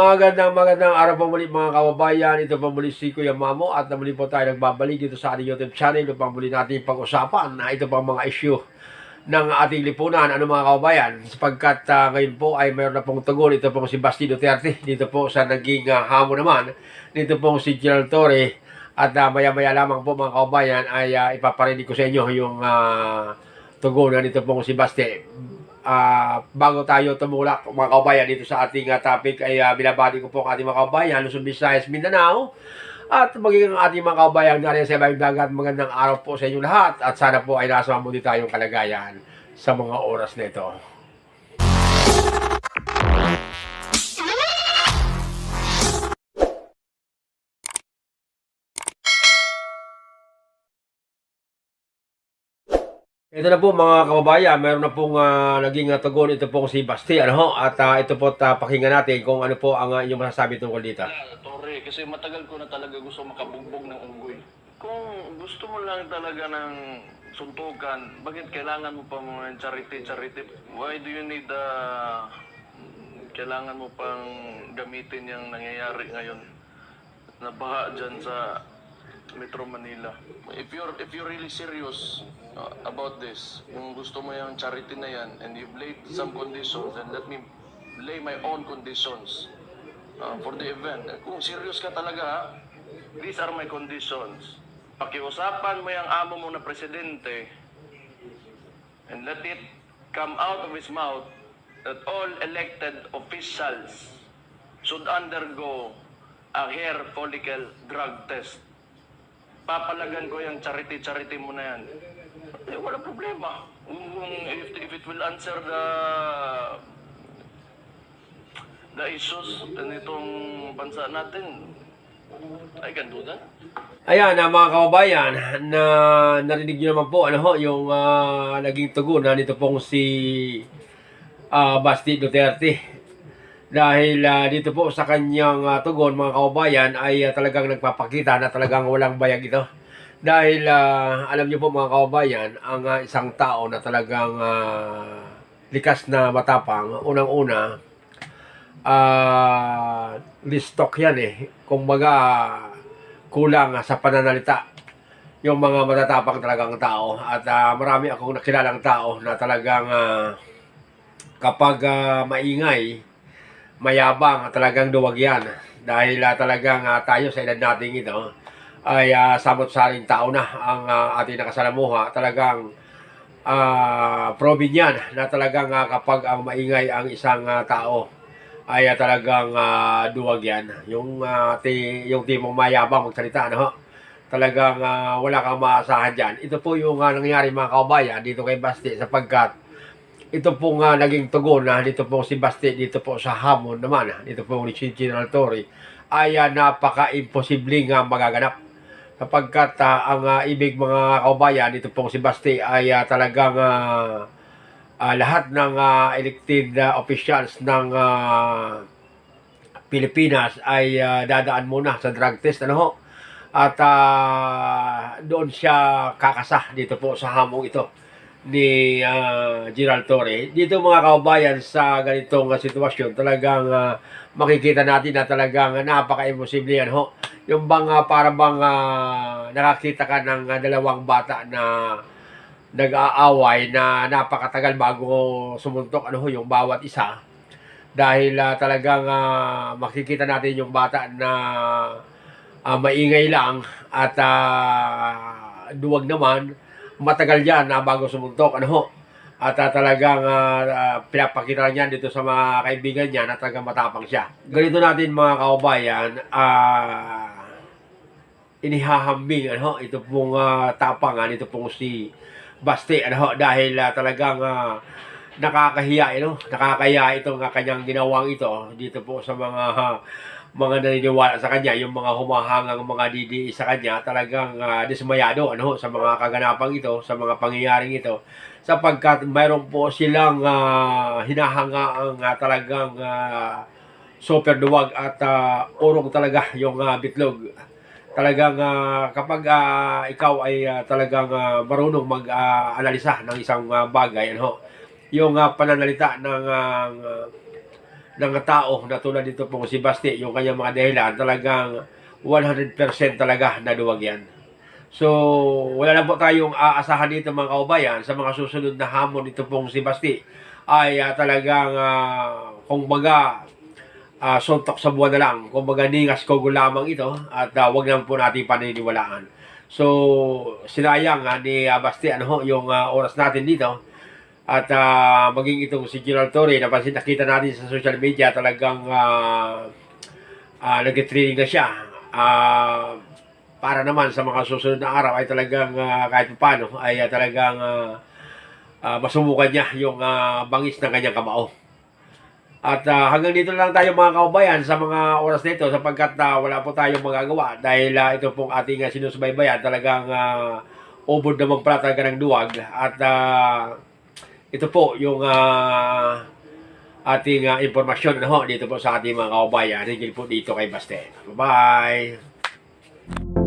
Magandang magandang araw po muli mga kababayan. Ito po muli si Kuya Mamo at na muli po tayo nagbabalik dito sa ating YouTube channel upang muli natin pag-usapan na ito pang mga issue ng ating lipunan. Ano mga kababayan? Sapagkat ah, ngayon po ay mayroon na pong tugon. Ito pong si Basti Duterte. Dito po sa naging ah, hamon naman. Dito pong si Gerald Torre. At ah, maya-maya lamang po mga kababayan ay ah, ipaparinig ko sa inyo yung uh, tugunan nito pong si Basti ah bago tayo tumulak mga kabayan dito sa ating ah, topic ay ah, binabati ko po ang ating mga kabayan Luzon, Visayas, Mindanao at magiging ating mga kabayan na sa ibang dagat magandang araw po sa inyo lahat at sana po ay nasa mabuti tayong kalagayan sa mga oras na ito. Ito na po mga kababayan, mayroon na pong ah, naging uh, tugon ito pong si Basti ano ho? at ah, ito po uh, pakinggan natin kung ano po ang ah, inyong masasabi tungkol dito. Ah, Torre, kasi matagal ko na talaga gusto makabugbog ng unggoy. Kung gusto mo lang talaga ng suntukan, bakit kailangan mo pa mga charity, charity? Why do you need the... kailangan mo pang gamitin yung nangyayari ngayon na baha dyan sa Metro Manila. If you're if you're really serious uh, about this, kung gusto mo yung charity na yan and you've laid some conditions, then let me lay my own conditions uh, for the event. Kung serious ka talaga, these are my conditions. Pakiusapan mo yung amo mo na presidente and let it come out of his mouth that all elected officials should undergo a hair follicle drug test. Papalagan ko yung charity-charity mo na yan. Eh, wala problema. Kung- If, if it will answer the the issues nitong bansa natin, I can do that. Ayan na mga kababayan, na narinig niyo naman po ano ho, yung ah, naging tugon na nito pong si ah, Basti Duterte. Dahil ah, dito po sa kanyang ah, tugon mga kababayan ay ah, talagang nagpapakita na talagang walang bayag ito. Dahil ah, alam niyo po mga kababayan, ang ah, isang tao na talagang ah, likas na matapang, unang-una, ah listok yan eh. Kumbaga, kulang sa pananalita yung mga matatapang talagang tao. At ah, marami akong nakilalang tao na talagang ah, kapag ah, maingay, mayabang, talagang duwag yan. Dahil ah, talagang ah, tayo sa edad natin ito, ay uh, samot-saring tao na ang ah, ating nakasalamuha. Talagang ah proven yan na talagang ah, kapag ang maingay ang isang ah, tao ay ah, talagang ah, duwag yan. Yung, ah, ti, yung timong mayabang magsalita, ano? Talagang ah, wala kang maasahan dyan. Ito po yung ah, nangyari mga kabayan dito kay Basti sapagkat ito po nga naging tugon na dito po si Basti dito po sa hamon naman ah, dito po ni General Torre. Ay ah, napaka-imposible nga magaganap. Sapagkat ah, ang ah, ibig mga kabayan dito po si Basti ay ah, talagang ah, ah, lahat ng ah, elected ah, officials ng ah, Pilipinas ay ah, dadaan muna sa drug test ano ho? At ah, doon siya kakasa dito po sa hamong ito ni ah, Gerald Torre. Dito mga kababayan sa ganitong ah, sitwasyon talagang ah, makikita natin na talagang napaka-imposible yan ho. Yung bang ah, para bang ah, nakakita ka ng ah, dalawang bata na nag-aaway na napakatagal bago sumuntok ano ho yung bawat isa dahil ah, talagang ah, makikita natin yung bata na ah, maingay lang at ah, duwag naman matagal yan na bago sumuntok ano at ah, talagang ah, ah, pinapakita niya dito sa mga kaibigan niya na talagang matapang siya. Ganito natin mga kaubayan ah inihahambing ano ito pong ah, tapangan ito pong si Basti ano dahil ah, talagang ah, nakakahiya ano? Nakakahiya itong uh, kanyang ginawang ito dito po sa mga ah, mga naniniwala sa kanya yung mga humahangang mga didi sa kanya talagang ah, dismayado ano sa mga kaganapang ito sa mga pangyayaring ito sapagkat mayroon po silang ah, hinahanga ang ah, talagang ah, super duwag at ah, urong talaga yung ah, bitlog. Talagang ah, kapag ah, ikaw ay ah, talagang ah, marunong mag-analisa ng isang ah, bagay ano yung ah, pananalita ng ah, ng tao na tulad dito pong si Basti, yung kanyang mga dahilan, talagang 100% talaga naduwag yan. So, wala na po tayong aasahan dito mga kaubayan sa mga susunod na hamon dito pong si Basti ay ah, talagang uh, kung baga ah, suntok sa buwan na lang. Kung baga ningas ko lamang ito at uh, wag naman po natin paniniwalaan. So, sinayang ah, ni ah, Basti ano, yung ah, oras natin dito. At ah, maging itong si Gerald Torre, napansin nakita natin sa social media talagang uh, uh, nag-training na siya. Ah, para naman sa mga susunod na araw ay talagang ah, kahit paano ay ah, talagang ah, ah, masubukan niya yung ah, bangis ng kanyang kamao. At ah, hanggang dito lang tayo mga kaubayan sa mga oras nito sapagkat ah, wala po tayong magagawa dahil ah, ito pong ating uh, sinusubaybayan talagang uh, ubod naman pala talaga ng duwag at ah, ito po yung uh, ating uh, impormasyon ano na dito po sa ating mga kaubayan. Higil po dito kay Baste. Bye-bye!